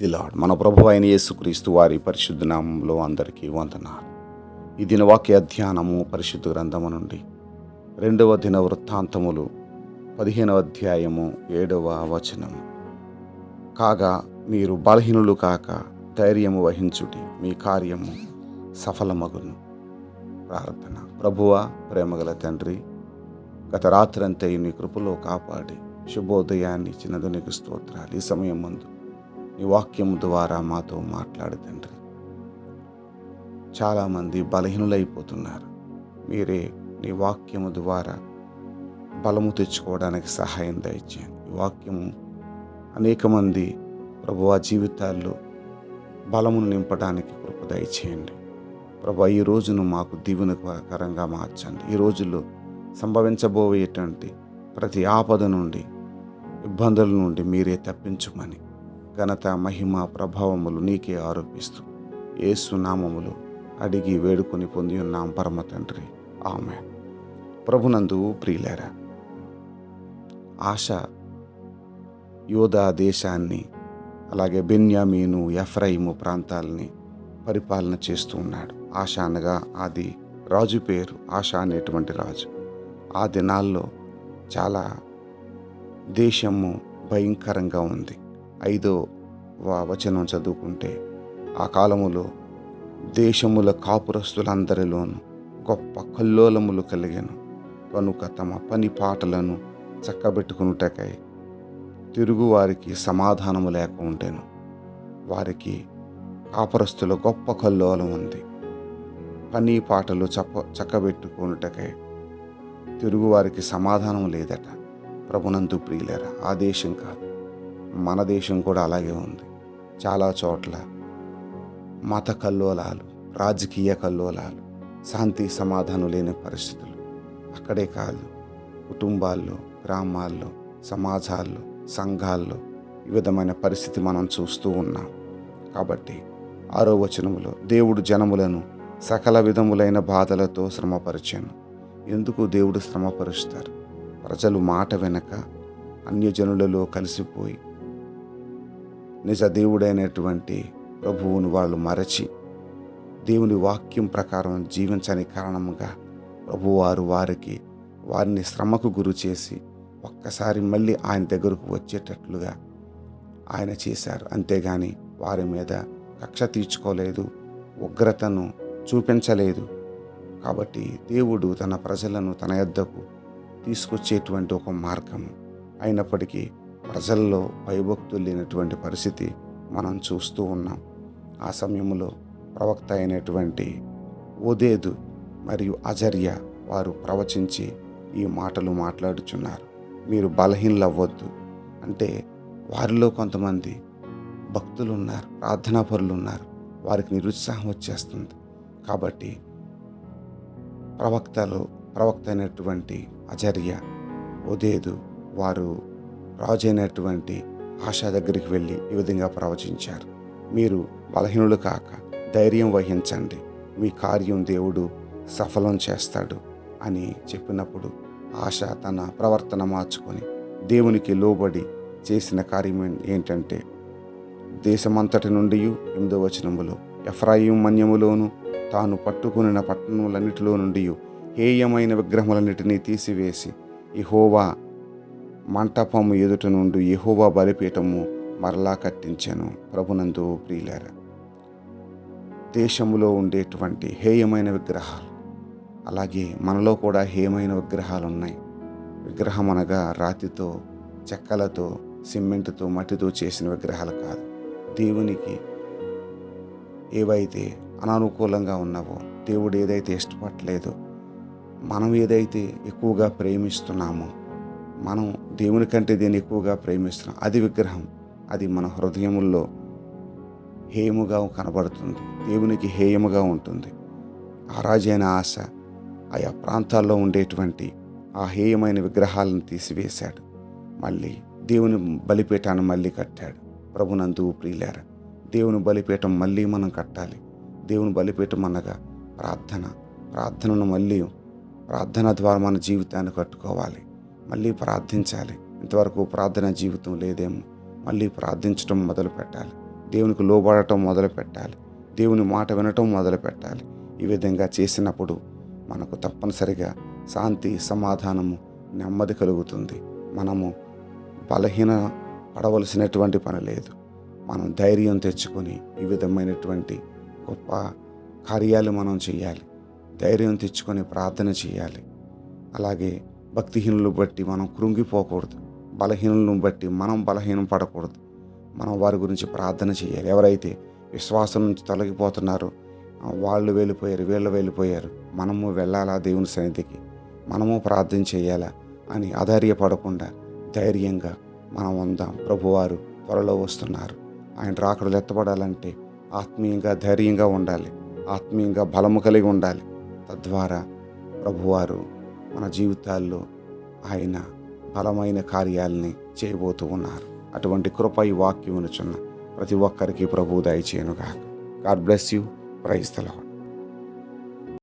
The lord మన ప్రభు అయిన యేసుక్రీస్తు వారి పరిశుద్ధ నామంలో అందరికీ వందనాలు. ఈ దిన వాక్య ధ్యానము పరిశుద్ధ గ్రంథము నుండి రెండవ దిన వృత్తాంతములు పదిహేనవ అధ్యాయము ఏడవ వచనము. కాగా మీరు బలహీనులు కాక ధైర్యము వహించుటి మీ కార్యము సఫలమగును. ప్రార్థన. ప్రభువ ప్రేమగల తండ్రి గత రాత్రంతా నీ కృపలో కాపాడి శుభోదయాన్ని చిన్నదునికి స్తోత్రాలు. ఈ సమయం ముందు నీ వాక్యం ద్వారా మాతో మాట్లాడు తండ్రి చాలామంది బలహీనులైపోతున్నారు. మీరే నీ వాక్యము ద్వారా బలము తెచ్చుకోవడానికి సహాయం దయచేయండి. ఈ వాక్యము అనేక మంది ప్రభు జీవితాల్లో బలమును నింపడానికి కృప దయచేయండి. ప్రభు ఈ రోజును మాకు దీవెనకరంగా మార్చండి. ఈ రోజుల్లో సంభవించబోయేటువంటి ప్రతి ఆపద నుండి ఇబ్బందుల నుండి మీరే తప్పించుమని ఘనత మహిమ ప్రభావములు నీకే ఆరోపిస్తూ ఏసు నామములు అడిగి వేడుకొని పొంది ఉన్నాం పరమ తండ్రి. ఆమె ప్రభునందు ప్రియులేరా ఆశ యోధా దేశాన్ని అలాగే బెన్యామీను ఎఫ్రైము ప్రాంతాలని పరిపాలన చేస్తూ ఉన్నాడు. ఆశ అనగా అది రాజు పేరు ఆశ అనేటువంటి రాజు. ఆ దినాల్లో చాలా దేశము భయంకరంగా ఉంది. ఐదో వచనం చదువుకుంటే ఆ కాలములో దేశముల కాపురస్తులందరిలోనూ గొప్ప కల్లోలములు కలిగాను. కనుక తమ పని పాటలను చక్కబెట్టుకునుటకై తిరుగువారికి సమాధానము లేక ఉండేను. వారికి కాపురస్తుల గొప్ప కల్లోలం ఉంది. పని పాటలు చప్ప చక్కబెట్టుకునుటకై తిరుగువారికి సమాధానం లేదట. ప్రభునందు ప్రియులేరా ఆ దేశం కాదు. మన దేశం కూడా అలాగే ఉంది. చాలా చోట్ల మత కల్లోలాలు రాజకీయ కల్లోలాలు శాంతి సమాధానం లేని పరిస్థితులు. అక్కడే కాదు కుటుంబాల్లో గ్రామాల్లో సమాజాల్లో సంఘాల్లో ఈ విధమైన పరిస్థితి మనం చూస్తూ ఉన్నాం. కాబట్టి ఆరో వచనములో దేవుడు జనములను సకల విధములైన బాధలతో శ్రమపరిచాను. ఎందుకు దేవుడు శ్రమపరుస్తారు? ప్రజలు మాట వెనక అన్యజనులలో కలిసిపోయి నిజ దేవుడైనటువంటి ప్రభువును వాళ్ళు మరచి దేవుని వాక్యం ప్రకారం జీవించని కారణముగా ప్రభువారు వారికి వారిని శ్రమకు గురి చేసి ఒక్కసారి మళ్ళీ ఆయన దగ్గరకు వచ్చేటట్లుగా ఆయన చేశారు. అంతేగాని వారి మీద కక్ష తీర్చుకోలేదు ఉగ్రతను చూపించలేదు. కాబట్టి దేవుడు తన ప్రజలను తన యొద్దకు తీసుకొచ్చేటువంటి ఒక మార్గము అయినప్పటికీ ప్రజల్లో భయభక్తులు లేనటువంటి పరిస్థితి మనం చూస్తూ ఉన్నాం. ఆ సమయంలో ప్రవక్త అయినటువంటి ఓదేదు మరియు అజర్య వారు ప్రవచించి ఈ మాటలు మాట్లాడుచున్నారు. మీరు బలహీనలు అవ్వద్దు అంటే వారిలో కొంతమంది భక్తులు ఉన్నారు ప్రార్థనాపరులు ఉన్నారు వారికి నిరుత్సాహం వచ్చేస్తుంది. కాబట్టి ప్రవక్తలు ప్రవక్త అయినటువంటి అజర్య ఉదేదు వారు రాజు అయినటువంటి ఆశా దగ్గరికి వెళ్ళి ఈ విధంగా ప్రవచించారు. మీరు బలహీనులు కాక ధైర్యం వహించండి. మీ కార్యం దేవుడు సఫలం చేస్తాడు అని చెప్పినప్పుడు ఆశ తన ప్రవర్తన మార్చుకొని దేవునికి లోబడి చేసిన కార్యం ఏంటంటే దేశమంతటి నుండి ఎనిమిదో వచనములో ఎఫ్రాయిం మన్యములోను తాను పట్టుకునిన పట్టణములన్నిటిలో నుండి హేయమైన విగ్రహములన్నిటినీ తీసివేసి ఇహోవా మంటపము ఎదుట నుండి యెహోవా బలిపీఠము మరలా కట్టించాను. ప్రభునందు ప్రియులార దేశంలో ఉండేటువంటి హేయమైన విగ్రహాలు అలాగే మనలో కూడా హేయమైన విగ్రహాలు ఉన్నాయి. విగ్రహం అనగా రాతితో చెక్కలతో సిమెంట్తో మట్టితో చేసిన విగ్రహాలు కాదు. దేవునికి ఏవైతే అనానుకూలంగా ఉన్నావో దేవుడు ఏదైతే ఇష్టపడలేదో మనం ఏదైతే ఎక్కువగా ప్రేమిస్తున్నామో మనం దేవుని కంటే దీన్ని ఎక్కువగా ప్రేమిస్తున్నాం. అది విగ్రహం. అది మన హృదయముల్లో హేయముగా కనబడుతుంది. దేవునికి హేయముగా ఉంటుంది. ఆరాజైన ఆశ ఆయా ప్రాంతాల్లో ఉండేటువంటి ఆ హేయమైన విగ్రహాలను తీసివేశాడు. మళ్ళీ దేవుని బలిపీఠాన్ని మళ్ళీ కట్టాడు. ప్రభునందు ప్రియులార దేవుని బలిపీఠం మళ్ళీ మనం కట్టాలి. దేవుని బలిపీఠం అనగా ప్రార్థన. ప్రార్థనను మళ్ళీ ప్రార్థన ద్వారా మన జీవితాన్ని కట్టుకోవాలి. మళ్ళీ ప్రార్థించాలి. ఇంతవరకు ప్రార్థన జీవితం లేదేమో. మళ్ళీ ప్రార్థించడం మొదలు పెట్టాలి. దేవునికి లోబడటం మొదలు పెట్టాలి. దేవుని మాట వినటం మొదలు పెట్టాలి. ఈ విధంగా చేసినప్పుడు మనకు తప్పనిసరిగా శాంతి సమాధానము నెమ్మది కలుగుతుంది. మనము బలహీన పడవలసినటువంటి పని లేదు. మనం ధైర్యం తెచ్చుకొని ఈ విధమైనటువంటి గొప్ప కార్యాలు మనం చేయాలి. ధైర్యం తెచ్చుకొని ప్రార్థన చేయాలి. అలాగే భక్తిహీనులు బట్టి మనం కృంగిపోకూడదు. బలహీనులను బట్టి మనం బలహీనం పడకూడదు. మనం వారి గురించి ప్రార్థన చేయాలి. ఎవరైతే విశ్వాసం నుంచి తొలగిపోతున్నారో వాళ్ళు వెళ్ళిపోయారు వీళ్ళు వెళ్ళిపోయారు మనము వెళ్ళాలా దేవుని సన్నిధికి? మనము ప్రార్థన చేయాలా అని అధైర్యపడకుండా ధైర్యంగా మనం ఉందాం. ప్రభువారు త్వరలో వస్తున్నారు. ఆయన రాకడలు ఎత్తబడాలంటే ఆత్మీయంగా ధైర్యంగా ఉండాలి. ఆత్మీయంగా బలము కలిగి ఉండాలి. తద్వారా ప్రభువారు మన జీవితాల్లో ఆయన బలమైన కార్యాలని చేయబోతూ ఉన్నారు. అటువంటి కృప ఈ వాక్యం వినుచున్న ప్రతి ఒక్కరికి ప్రభు దయచేయనుగాక. God bless you. ప్రైజ్ తలవాడు